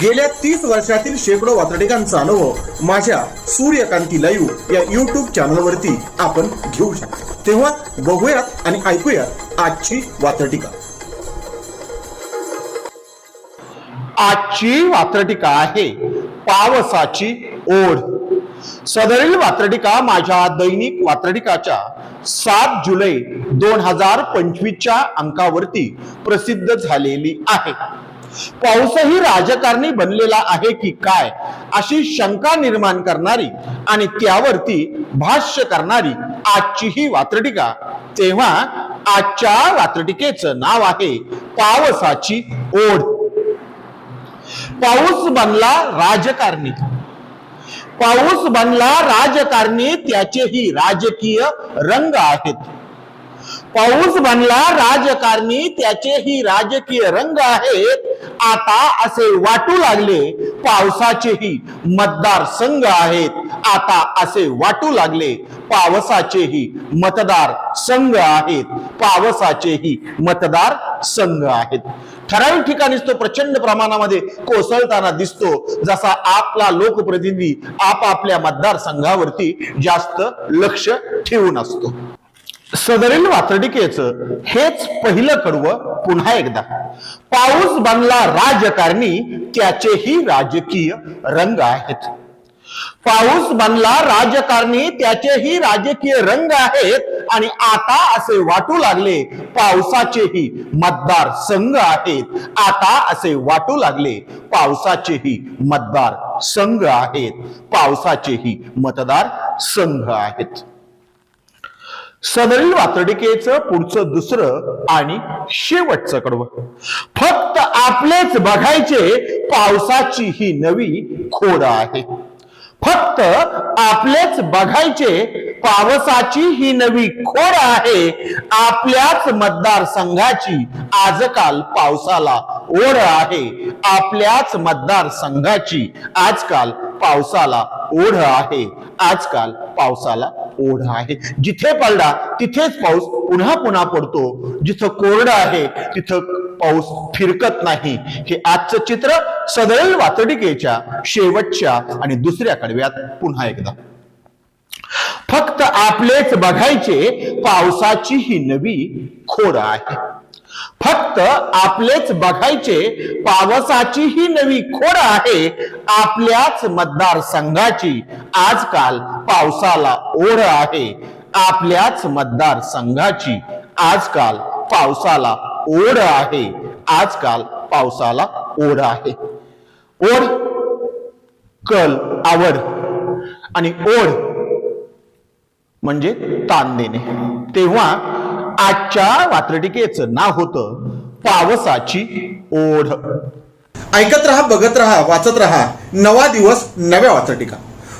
गेल्या तीस वर्षातील शेकडो वातडिकांचा अनुभव माझ्या सूर्यकांती लाईव्ह या युट्यूब चॅनलवरती आपण घेऊ शकतो. तेव्हा बघूयात आणि ऐकूयात आजची वातडिका आजची वात्रटिका आहे पावसाची ओढ. सदरील वात्रटिका माझ्या दैनिक वात्रटिकाच्या सात जुलै दोन हजार पंचवीसच्या अंकावरती प्रसिद्ध झालेली आहे. पाऊसही राजकारणी बनलेला आहे की काय अशी शंका निर्माण करणारी आणि त्यावरती भाष्य करणारी आजची ही वात्रटिका. तेव्हा आजच्या वात्रटिकेचं नाव आहे पावसाची ओढ. पाऊस बनला राजकारणी. पाऊस बनला राजकारणी त्याचेही राजकीय रंग आहेत. पाऊस बनला राजकारणी त्याचेही राजकीय रंग आहेत. आता असे वाटू लागले पावसाचेही मतदार संघ आहेत. आता असे वाटू लागले पावसाचेही मतदार संघ आहेत. पावसाचेही मतदार संघ आहेत. ठराविक ठिकाणीच तो प्रचंड प्रमाणामध्ये कोसळताना दिसतो जसा आपला लोकप्रतिनिधी आपापल्या मतदारसंघावरती जास्त लक्ष ठेवून असतो. सदरील वातडिकेचं हेच पहिलं कडवं पुन्हा एकदा. पाऊस बनला राजकारणी त्याचेही राजकीय रंग आहेत. पाऊस बनला राजकारणी त्याचेही राजकीय रंग आहेत आणि आता असे वाटू लागले पावसाचेही मतदार संघ आहेत. आता असे वाटू लागले पावसाचेही मतदार संघ आहेत. पावसाचेही मतदार संघ आहेत. सदरील वातडिकेचं पुढचं दुसरं आणि शेवटचं कडव. फक्त आपलेच बघायचे पावसाची ही नवी खोड आहे. फक्त आपलेच बघायचे पावसाची ही नवी खोड आहे. आपल्याच मतदारसंघाची आजकाल पावसाला ओढ आहे. आपल्याच मतदारसंघाची आजकाल पावसाला ओढ आहे. आजकाल पावसाला ओढा आहे. जिथे पडला तिथेच पाऊस पुन्हा पुन्हा पडतो. जिथं कोरडं आहे तिथं पाऊस फिरकत नाही. हे आजचं चित्र सदैल वातडिकेच्या शेवटच्या आणि दुसऱ्या कडव्यात पुन्हा एकदा. फक्त आपलेच बघायचे पावसाची ही नवी खोड आहे. फक्त आपलेच बघायचे पावसाची ही नवी खोड आहे आपल्याच मतदारसंघाची आजकाल पावसाला ओढ आहे आपल्याच मतदारसंघाची आजकाल पावसाला ओढ आहे. आजकाल पावसाला ओढ आहे. ओढ कल आवड आणि ओढ म्हणजे ताण देणे. तेव्हा आजच्या वात्रटिकेचं नाव होतं पावसाची ओढ. ऐकत रहा बघत रहा वाचत रहा. नवा दिवस नव्या वात्रटिका.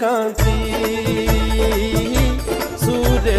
ಕಾಂತಿ ಸೂರ್ಯ